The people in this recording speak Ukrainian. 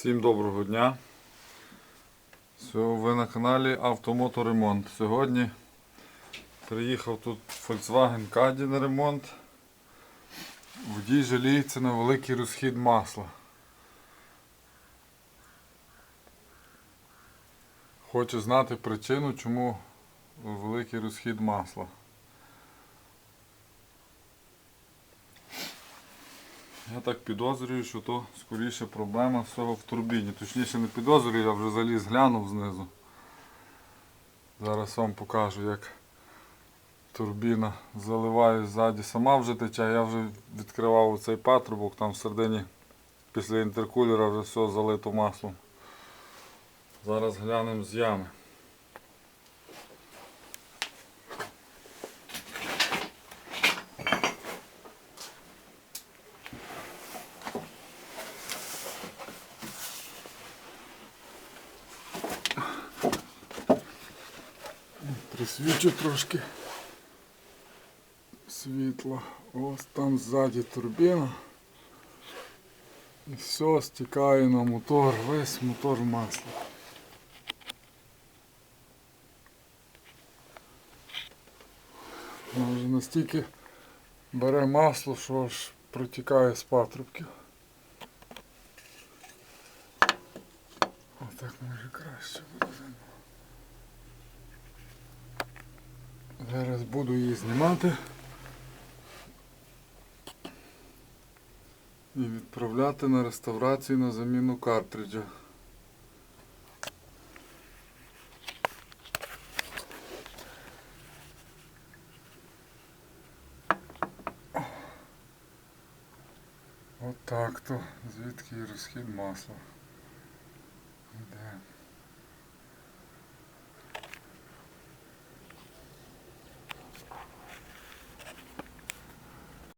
Всім доброго дня. Ви на каналі Автомоторемонт. Сьогодні приїхав тут Volkswagen Caddy на ремонт. Водій жаліється на великий розхід масла. Хоче знати причину, чому великий розхід масла. Я так підозрюю, що то скоріше проблема всього в турбіні. Точніше не підозрюю, я вже заліз глянув знизу. Зараз вам покажу, як турбіна заливає ззаді, сама вже тече. Я вже відкривав цей патрубок, там всередині після інтеркулера вже все залито маслом. Зараз глянемо з ями. Присвічу трошки світла. Ось там ззаді турбіна. І все стікає на мотор, весь мотор в маслі. Воно вже настільки бере масло, що аж протікає з патрубків. Отак може краще буде. Зараз буду її знімати і відправляти на реставрацію на заміну картриджа. Отак то, звідки і розхід масла.